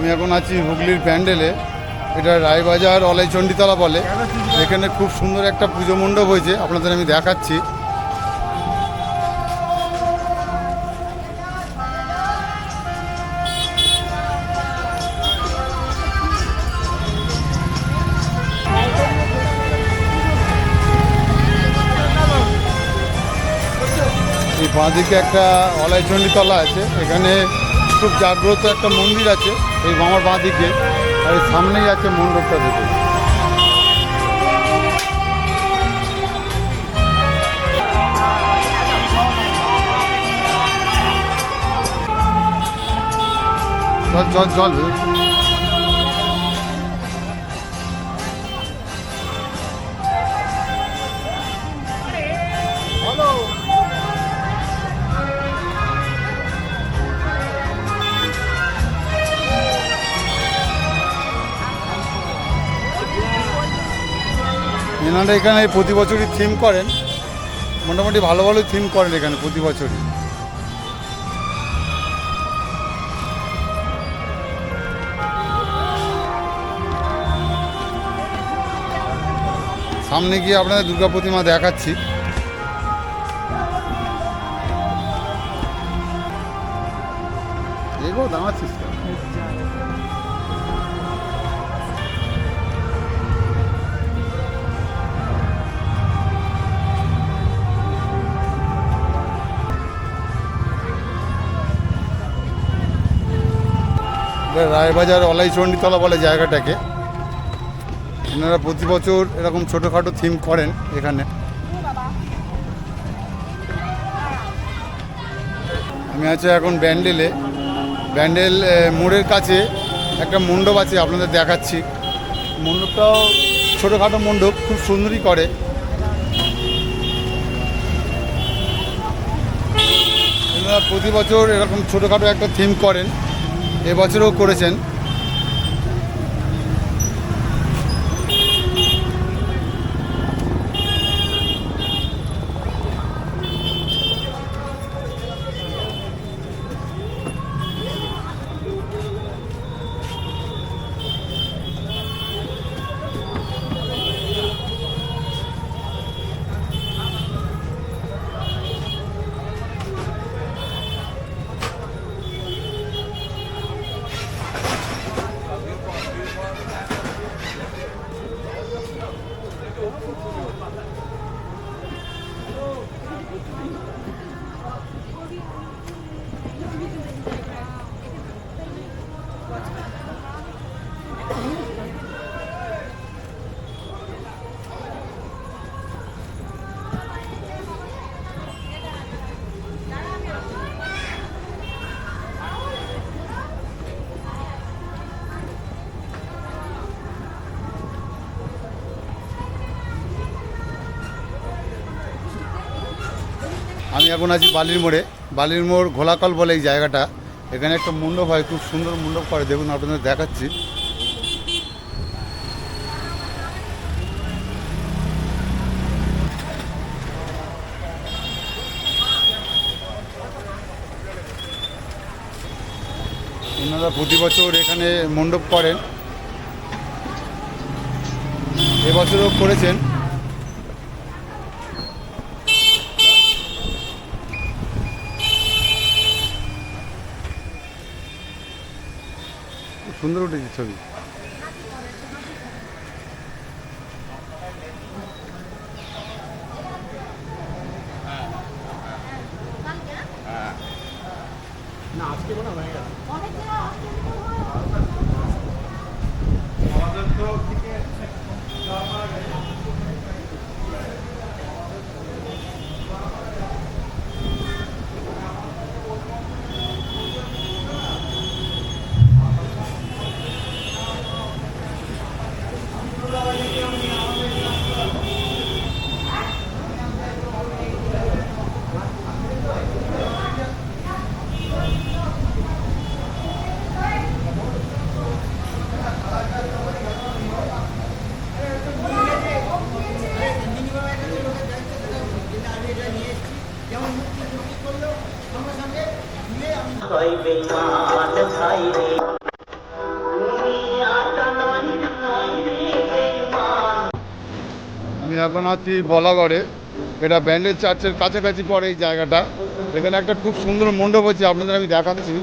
আমি এখন আছি হুগলির প্যান্ডেলে। এটা রায়বাজার অলাইচণ্ডীতলা বলে। এখানে খুব সুন্দর একটা পুজো মণ্ডপ হয়েছে। আপনাদের আমি দেখাচ্ছি। এই বাঁদিকে একটা অলাইচণ্ডী তলা আছে। এখানে খুব জাগ্রত একটা মন্দির আছে এই আমার বাঁদিকে আর এই সামনেই আছে মণ্ডপটা দেখে জল জল জল এনারা এখানে প্রতি বছরই থিম করেন। মোটামুটি ভালো ভালো থিম করেন এখানে প্রতি বছরই। সামনে গিয়ে আপনাদের দুর্গা প্রতিমা দেখাচ্ছি। রায়বাজার অলাইচণ্ডীতলা বলে জায়গাটাকে। এনারা প্রতি বছর এরকম ছোটোখাটো থিম করেন এখানে। আমি আছি এখন ব্যান্ডেলে। ব্যান্ডেল মোড়ের কাছে একটা মণ্ডপ আছে, আপনাদের দেখাচ্ছি। মণ্ডপটাও ছোটোখাটো মণ্ডপ, খুব সুন্দরই করে। প্রতি বছর এরকম ছোটোখাটো একটা থিম করেন। এবছরও করেছেন। এখন আছি বালির মোড়ে। বালির মোড় ঘোলাকল বলে এই জায়গাটা। এখানে একটা মণ্ডপ হয়, খুব সুন্দর মণ্ডপ করে। দেখুন, আপনাদের দেখাচ্ছি। ওনারা প্রতি বছর এখানে মণ্ডপ করেন। এবছরও করেছেন। সুন্দর উঠেছে ছবি আছি বলাগড়ে এটা ব্যান্ডেল চার্চের কাছাকাছি পড়ে এই জায়গাটা। এখানে একটা খুব সুন্দর মণ্ডপ হচ্ছে আপনাদের আমি দেখাচ্ছি।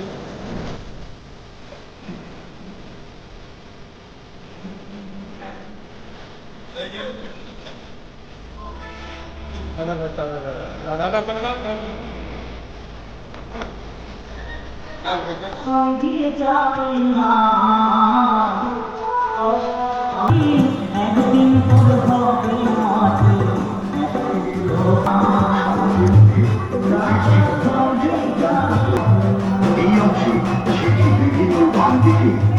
বাম দিকে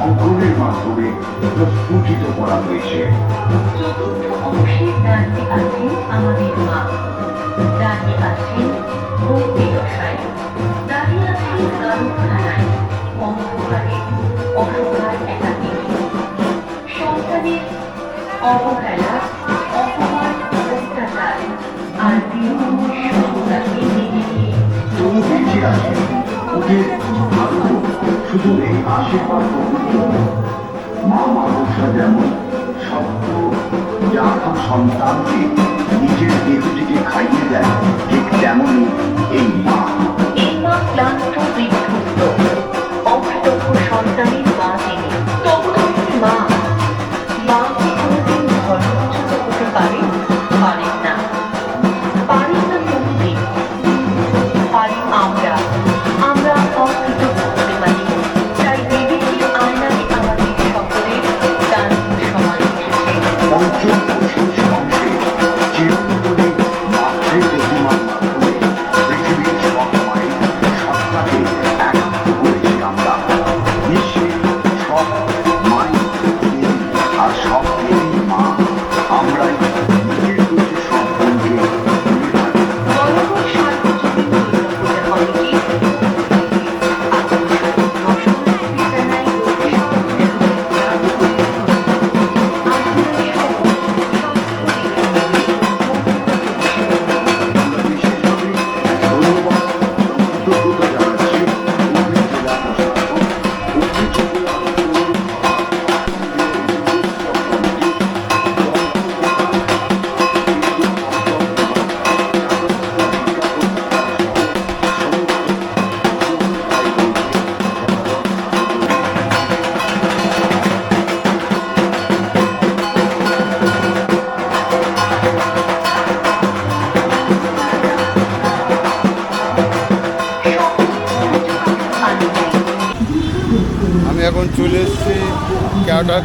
অঙ্কনের মাধ্যমে প্রস্ফুটিত করা হয়েছে। চতুর্থ অংশের ডানে আছেন আমাদের মা। ডানে আছেন ভক্তি দশায় দাঁড়িয়ে আছেন গারুখানায় অন্ধকারে অসহায় একাকী। সন্তানের অবহেলা অপমান অত্যাচার আর দীর্ঘ মেনে ওদের ভাগ্য শুধু এই আশীর্বাদ মা মানুষরা যেমন সত্য জাতক সন্তানকে নিজের দেহটিকে খাইয়ে দেয়, ঠিক তেমনই এই মা। এই মা ক্লান্ত বিধ্বস্ত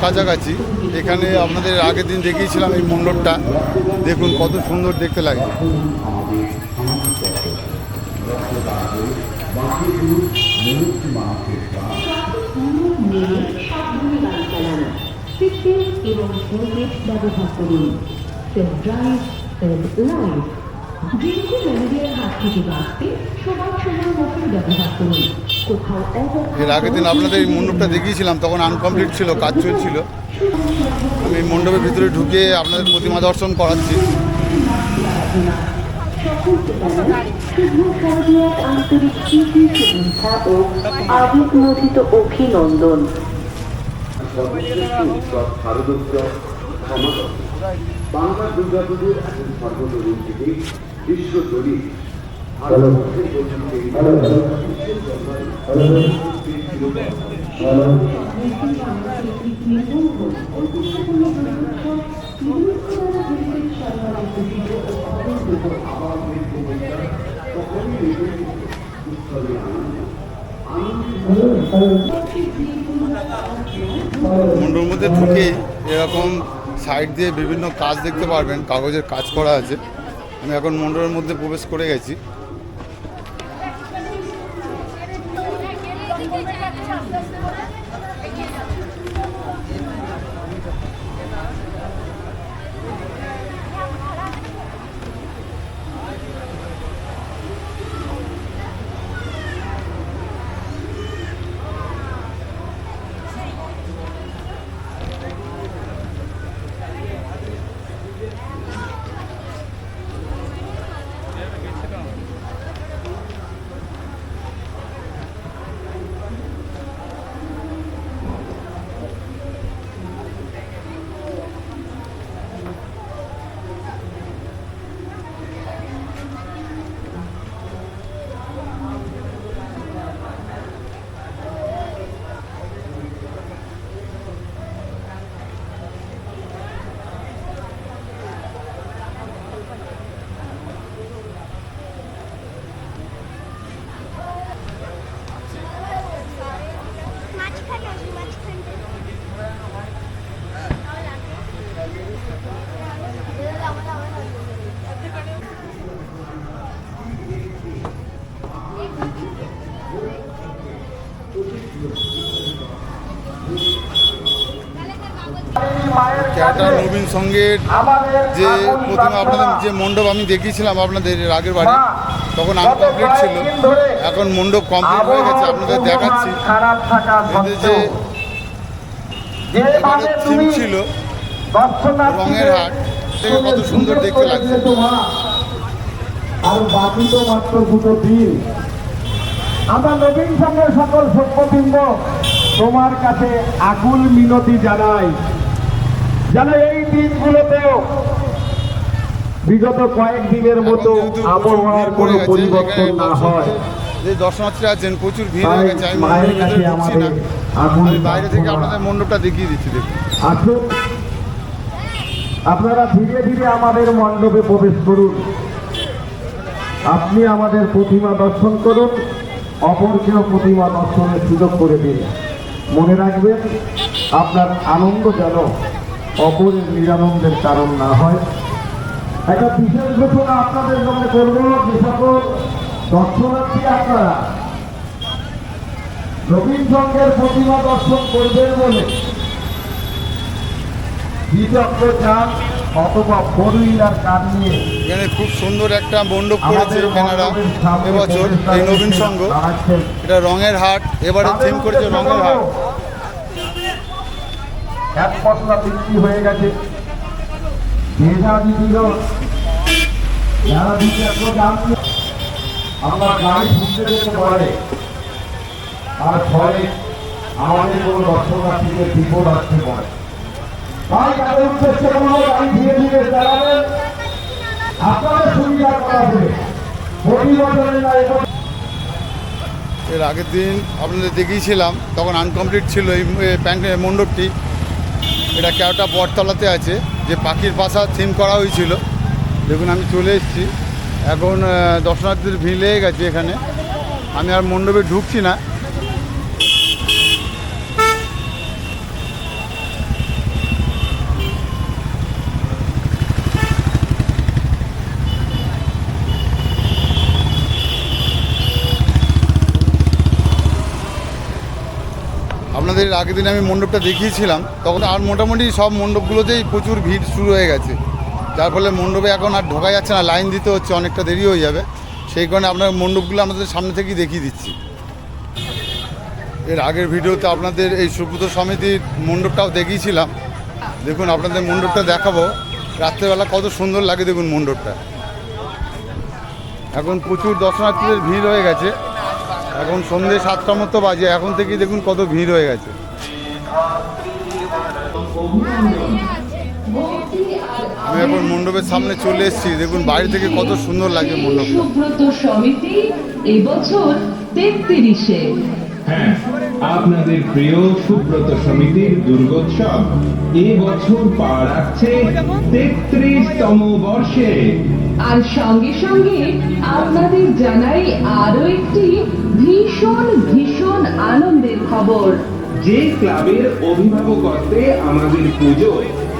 কাছাকাছি। এখানে আপনাদের আগের দিন দেখিয়েছিলাম এই মণ্ডপটা। দেখুন কত সুন্দর দেখতে লাগে। ব্যবহার করুন। এর আগের দিন আপনাদের এই মণ্ডপটা দেখিয়েছিলাম তখন আনকমপ্লিট ছিল কাজ চলছিল। আমি এই মণ্ডপের ভিতরে ঢুকে আপনাদের প্রতিমা দর্শন করাচ্ছি। অভিনন্দন বাংলা দুর্গাপুজোর এখন সর্বতরুণ থেকে বিশ্বজুড়ে মণ্ডপের মধ্যে ঢুকেই এরকম সাইড দিয়ে বিভিন্ন কাজ দেখতে পারবেন, কাগজের কাজ করা আছে। আমি এখন মণ্ডপের মধ্যে প্রবেশ করে গেছি। ক্যাটা নবীন সঙ্গের যে প্রথমে আপনাদের যে মণ্ডপ আমি দেখিয়েছিলাম আপনাদের আগের বাড়ি তখন আনকমপ্লিট ছিল। এখন মণ্ডপ কমপ্লিট হয়ে গেছে আপনাদের দেখাচ্ছি। এদের যে এবারে থিম ছিল রঙের হাট থেকে কত সুন্দর দেখতে লাগছে। আর বাকি তো মাত্র দুটো দিন। আমরা নবীন সঙ্গের সকল সভ্যবৃন্দ তোমার কাছে আকুল মিনতি জানাই। যেন এই দিনগুলোতেও বিগত কয়েকদিনের মতো আবহাওয়ার কোনো পরিবর্তন না হয়। যে দর্শনার্থীরা আছেন প্রচুর ভিড় হয়ে গেছে ঢুকছি না। আমি বাইরে থেকে আপনাদের মণ্ডপটা দেখিয়ে দিচ্ছি দেখুন। আসুন। আপনারা ধীরে ধীরে আমাদের মণ্ডপে প্রবেশ করুন। আপনি আমাদের প্রতিমা দর্শন করুন অপরকেও প্রতিমা দর্শনের সুযোগ করে দিন। মনে রাখবেন আপনার আনন্দ যেন অপরের নিরানন্দের কারণ না হয়। একটা বিশেষ ঘোষণা আপনাদের মনে করব যে সকল দর্শনার্থী আপনারা রবীন্দ্র সঙ্গের প্রতিমা দর্শন করবেন বলে যান অথবা ফোর হুইলার কার নিয়ে। এখানে খুব সুন্দর একটা মণ্ডপ করেছে এনারা এবছর এই নবীন সংঘ। এটা রঙের হাট। এবারে থিম করেছে রঙের হাট। এক পশলা বিক্রি হয়ে গেছে। আমরা গাড়ি ঘুরতে যেতে পারে। আর ফলে আমাদের কোনো দর্শনার্থীকে বিপদ আসতে পারে। তাই তাদের কোনো গাড়ি ধীরে ধীরে চালাবেন। আপনাদের সুবিধা করা হবে। এর আগের দিন আপনাদের দেখিয়েছিলাম, তখন আনকমপ্লিট ছিল এই মণ্ডপটি। এটা কেউটা বটতলাতে আছে। যে পাখির বাসা থিম করা হয়েছিল। দেখুন, আমি চলে এসেছি। এখন দর্শনার্থীদের ভিড় লেগে গেছে এখানে। আমি আর মণ্ডপে ঢুকছি না। আপনাদের আগের দিন আমি মণ্ডপটা দেখিয়েছিলাম, তখন আর মোটামুটি সব মণ্ডপগুলোতেই প্রচুর ভিড় শুরু হয়ে গেছে। যার ফলে মণ্ডপে এখন আর ঢোকা যাচ্ছে না, লাইন দিতে হচ্ছে, অনেকটা দেরি হয়ে যাবে। সেই কারণে আপনার মণ্ডপগুলো আপনাদের সামনে থেকেই দেখিয়ে দিচ্ছি। এর আগের ভিডিওতে আপনাদের এই সুব্রত সমিতির মণ্ডপটাও দেখিয়েছিলাম। দেখুন, আপনাদের মণ্ডপটা দেখাবো। রাত্রেবেলা কত সুন্দর লাগে দেখুন মণ্ডপটা। এখন প্রচুর দর্শনার্থীদের ভিড় হয়ে গেছে। এখন সন্ধ্যে সাতটা মতো বাজে এখন থেকে দেখুন কত ভিড় হয়ে গেছে। আমি এখন মণ্ডপের সামনে চলে এসেছি দেখুন বাইরে থেকে কত সুন্দর লাগে সুব্রত সমিতি এবছর তেত্রিশে। হ্যাঁ আপনাদের প্রিয় সুব্রত সমিতির দুর্গোৎসব এ বছর পা রাখছে তেত্রিশতম বর্ষে। আর সঙ্গে সঙ্গে আপনাদের জানাই আরও একটি ভীষণ ভীষণ আনন্দের খবর। যে ক্লাবের অভিভাবকত্বে আমাদের পুজো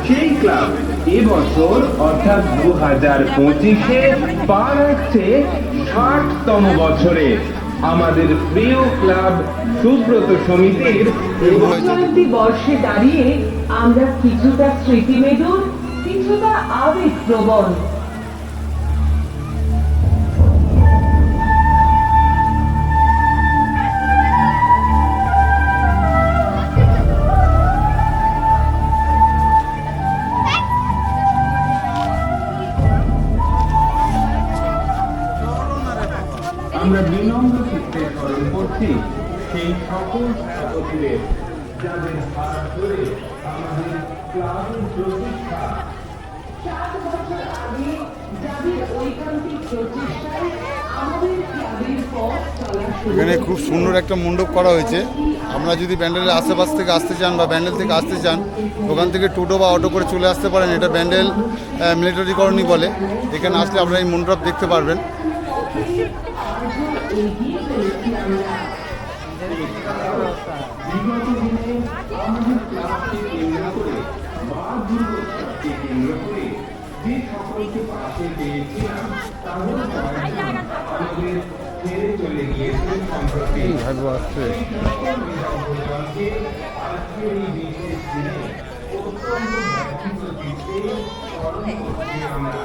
সেই ক্লাব এবছর অর্থাৎ দু হাজার পঁচিশে পা রাখছে ষাটতম বছরে। আমাদের প্রিয় ক্লাব সুব্রত সমিতির জয়ন্তী বর্ষে দাঁড়িয়ে আমরা কিছুটা স্মৃতিমেদুর কিছুটা আবেগ প্রবণ একটা মণ্ডপ করা হয়েছে। আপনারা যদি ব্যান্ডেলের আশেপাশ থেকে আসতে চান বা ব্যান্ডেল থেকে আসতে চান, ওখান থেকে টোটো বা অটো করে চলে আসতে পারেন। এটা ব্যান্ডেল মিলিটারি কলোনি বলে। এখানে আসলে আপনারা এই মণ্ডপ দেখতে পারবেন। বিগত স্মরণ করছি আমরা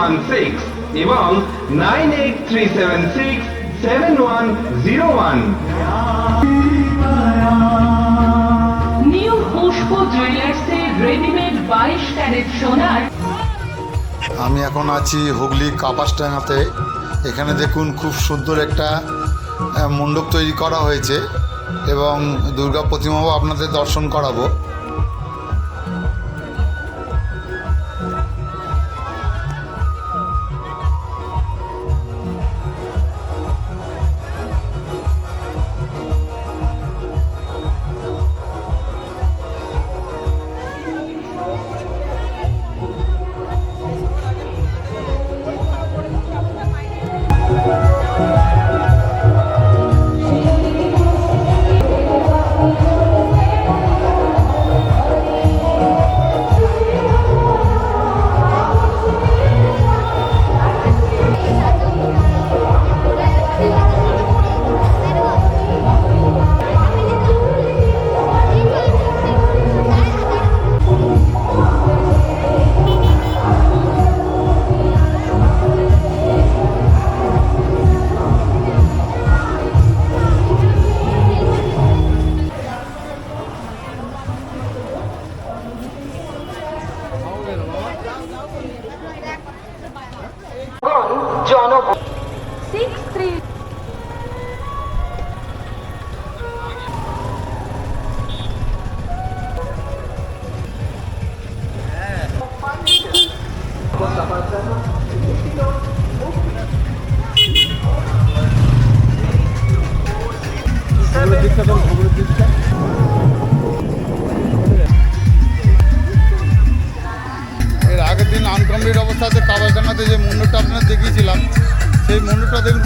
ওয়ান সিক্স এবং nine eight three seven six seven one zero one new Pushpa জুয়েলার্সের readymade বাইশ ক্যারেট সোনার আমি এখন আছি হুগলি কাপাসডাঙ্গাতে। এখানে দেখুন খুব সুন্দর একটা মণ্ডপ তৈরি করা হয়েছে এবং দুর্গা প্রতিমাও আপনাদের দর্শন করাবো।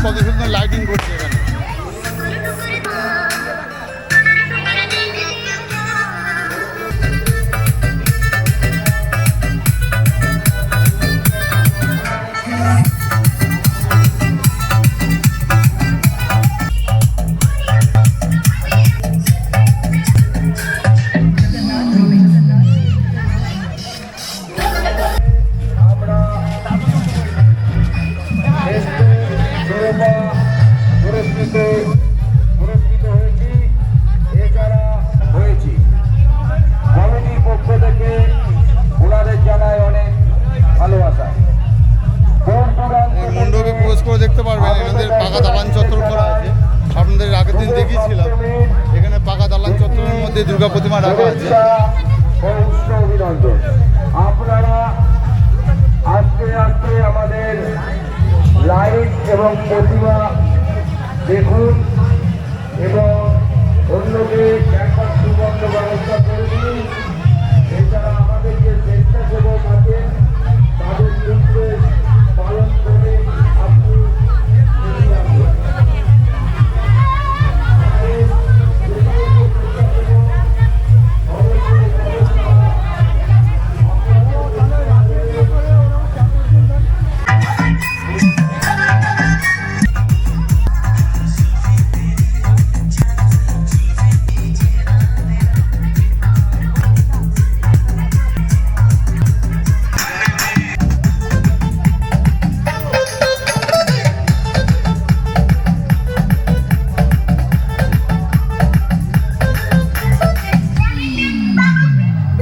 কত লাইটিং করছে। দুর্গা প্রতিমা রাখা আছে আপনারা আস্তে আস্তে আমাদের লাইট এবং প্রতিমা দেখুন।